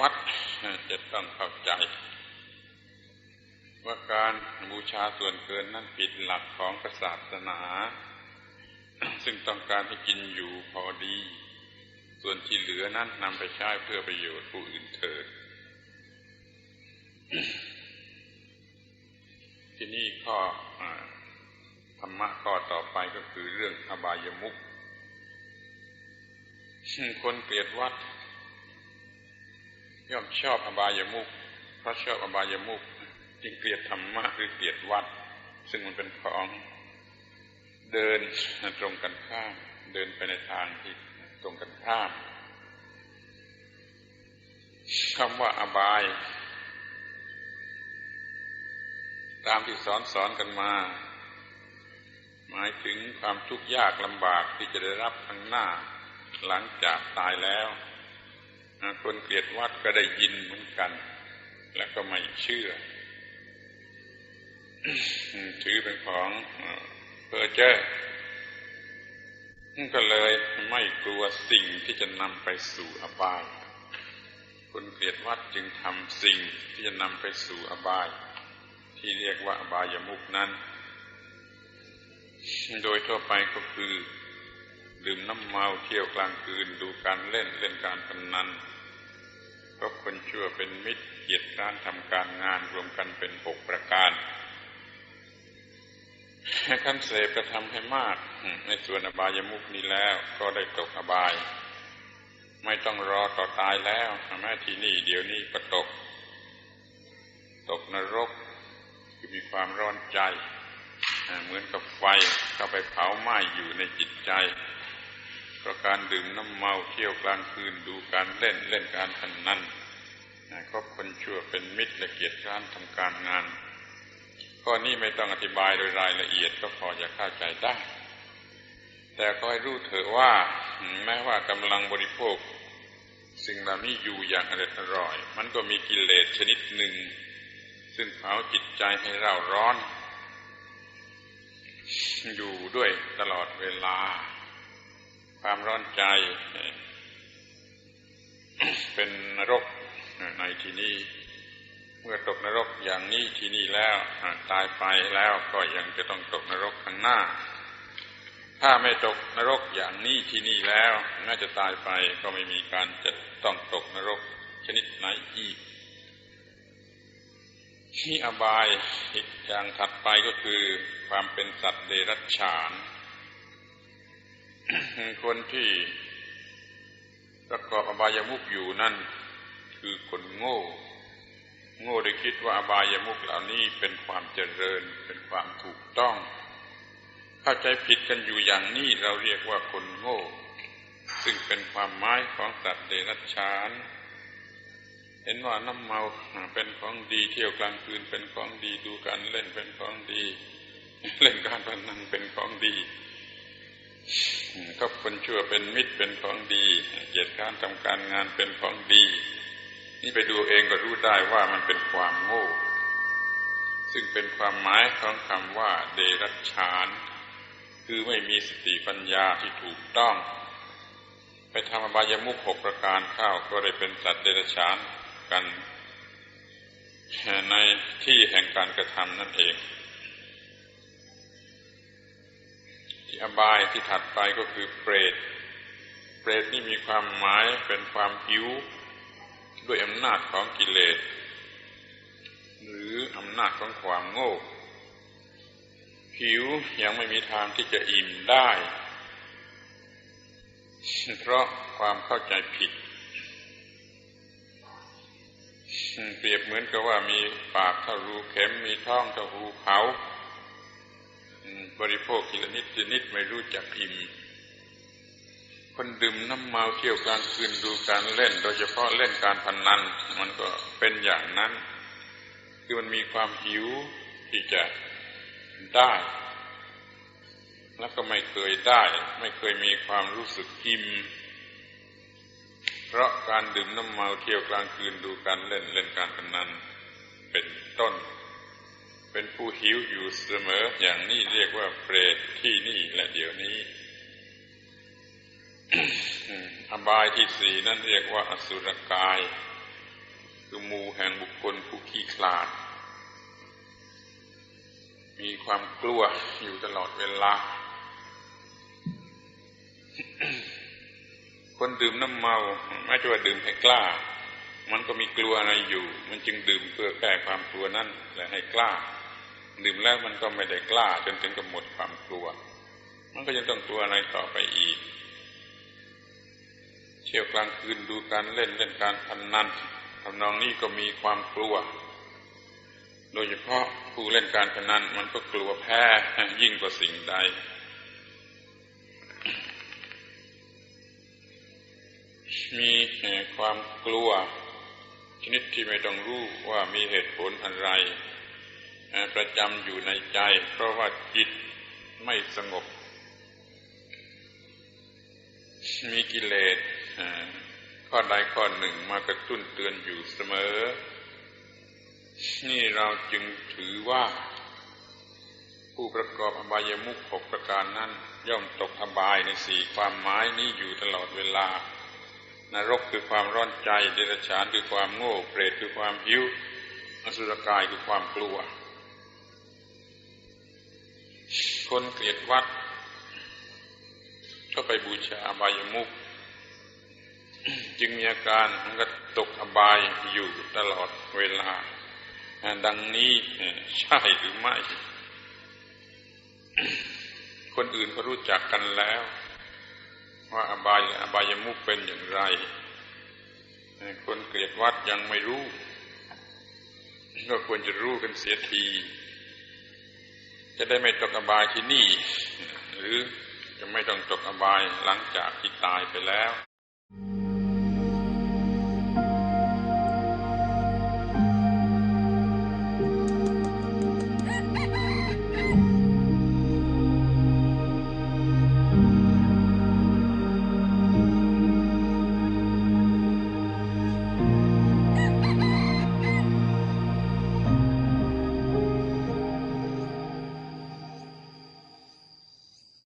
วัดจะต้องเข้าใจ ว่าการบูชาส่วนเกินนั้นผิดหลักของศาสนา ซึ่งต้องการให้กินอยู่พอดี ส่วนที่เหลือนั้นนำไปใช้เพื่อประโยชน์ผู้อื่นเถิดที่นี่ข้อธรรมะข้อต่อไปก็คือเรื่องอบายมุขคนเกลียดวัด ย่อมชอบอบายมุขเพราะชอบอบายมุขจึงเกลียดธรรมะหรือเกลียดวัด ซึ่งมันเป็นของเดินตรงกันข้าม เดินไปในทางที่ตรงกันข้ามคำว่าอบาย ตามที่สอนสอนกันมา หมายถึงความทุกข์ยากลำบากที่จะได้รับข้างหน้า หลังจากตายแล้ว คนเกลียดวัดก็ได้ยินเหมือนกัน แล้วก็ไม่เชื่อ ถือเป็นของเพอเจ้อก็เลยไม่กลัวสิ่งที่จะนำไปสู่อบาย คนเกลียดวัดจึงทำสิ่งที่จะนำไปสู่อบาย ที่เรียกว่าอบายมุกนั้น โดยทั่วไปก็คือ ดื่มน้ำเมาเที่ยวกลางคืนดูการเล่นเล่นการพนนันก็คนชั่วเป็นมิตรเกียรติการทำการงานรวมกันเป็นหกประการขั้นเสพกระทำให้มาก ในส่วนอบายมุกนี้แล้วก็ได้ตกอบาย ไม่ต้องรอต่อตายแล้วแม้ที่นี่เดี๋ยวนี้ก็ตก ตกนรกคือมีความร้อนใจ เหมือนกับไฟเข้าไปเผาไหม้อยู่ในจิตใจ เพราะการดื่มน้ำเมาเที่ยวกลางคืนดูการเล่นเล่นการพนนันคบคนชั่วเป็นมิตรละเกียรติการทำการงาน ข้อนี้ไม่ต้องอธิบายโดยรายละเอียดก็พอจะเข้าใจได้ แต่ก็ให้รู้เถอะว่า แม้ว่ากำลังบริโภค สิ่งเหล่านี้อยู่อย่างอร่อย มันก็มีกิเลสชนิดหนึ่ง ซึ่งเผาจิตใจให้เร่าร้อน อยู่ด้วยตลอดเวลา ความร้อนใจ เป็นนรกในที่นี้ เมื่อตกนรกอย่างนี้ที่นี่แล้วตายไปแล้วก็ยังจะต้องตกนรกข้างหน้า ถ้าไม่ตกนรกอย่างนี้ที่นี่แล้ว น่าจะตายไปก็ไม่มีการจะต้องตกนรกชนิดไหนอีกที่อบายอีกอย่างถัดไปก็คือความเป็นสัตว์เดรัจฉาน คนที่ประกอบอบายามุกอยู่นั่นคือคนโง่ โง่ได้คิดว่าอบายามุกเหล่านี้เป็นความเจริญเป็นความถูกต้อง เข้าใจผิดกันอยู่อย่างนี้เราเรียกว่าคนโง่ ซึ่งเป็นความหมายของสัตว์เดรัจฉานเห็นว่าน้ำเมาเป็นของดีเที่ยวกลางคืนเป็นของดีดูการเล่นเป็นของดี เล่นการพนันเป็นของดี ก็คนชั่วเป็นมิตรเป็นของดีเกียรติการทำการงานเป็นของดี นี่ไปดูเองก็รู้ได้ว่ามันเป็นความโง่ ซึ่งเป็นความหมายของคำว่า เดรัจฉาน คือไม่มีสติปัญญาที่ถูกต้อง ไปทำอบายมุขหกประการข้าวก็ได้เป็นสัตว์เดรัจฉานกัน ในที่แห่งการกระทำนั่นเอง อบายที่ถัดไปก็คือเปรต เปรตนี่มีความหมายเป็นความหิวด้วยอำนาจของกิเลส หรืออำนาจของความโง่หิวยังไม่มีทางที่จะอิ่มได้ เพราะความเข้าใจผิด เปรียบเหมือนกับว่ามีปากเท่ารูเข็มมีท้องเท่ารูเขา บริโภคทีละนิดทีนิดไม่รู้จักอิ่มคนดื่มน้ำเมาเที่ยวกลางคืนดูการเล่น โดยเฉพาะเล่นการพนนันมันก็เป็นอย่างนั้น คือมันมีความหิวที่จะได้ แล้วก็ไม่เคยได้ ไม่เคยมีความรู้สึกอิ่มเพราะการดื่มน้ำเมาเที่ยวกลางคืนดูการเล่นเล่นการพนันเป็นต้น เป็นผู้หิวอยู่เสมออย่างนี้เรียกว่าเปรตที่นี่และเดี๋ยวนี้ อบายที่สี่นั่นเรียกว่าอสุรกาย คือมูแห่งบุคคลผู้ขี้คลาด มีความกลัวอยู่ตลอดเวลา คนดื่มน้ำเมาไม่ใช่ว่าดื่มให้กล้ามันก็มีกลัวอะไรอยู่ มันจึงดื่มเพื่อแก้ความกลัวนั่นและให้กล้า ดื่มแล้วมันก็ไม่ได้กล้าจนถึงกับหมดความกลัว มันก็ยังต้องกลัวอะไรต่อไปอีก เที่ยวกลางคืนดูการเล่นเล่นการพนนันทำนองนี้ก็มีความกลัว โดยเฉพาะผู้เล่นการพนันมันก็กลัวแพ้ยิ่งกว่าสิ่งใด มีความกลัว ชนิดที่ไม่ต้องรู้ว่ามีเหตุผลอะไร ประจำอยู่ในใจ เพราะว่าจิตไม่สงบ มีกิเลสข้อใดข้อหนึ่งมากระตุ้นเตือนอยู่เสมอ นี่เราจึงถือว่า ผู้ประกอบอบายมุขหกประการนั้น ย่อมตกอบายในสี่ความหมายนี้อยู่ตลอดเวลานรกคือความร้อนใจ เดรัจฉานคือความโง่ เปรตคือความหิว อสุรกายคือความกลัว คนเกลียดวัด ก็ไปบูชาอบายมุขจึงมีอาการมันก็ตกอบายอยู่ตลอดเวลา ดังนี้ใช่หรือไม่ คนอื่นก็รู้จักกันแล้ว ว่าอบายอบายมุขเป็นอย่างไร คนเกลียดวัดยังไม่รู้ ก็ควรจะรู้กันเสียที จะได้ไม่ตกอบายที่นี่ หรือจะไม่ต้องตกอบายหลังจากที่ตายไปแล้ว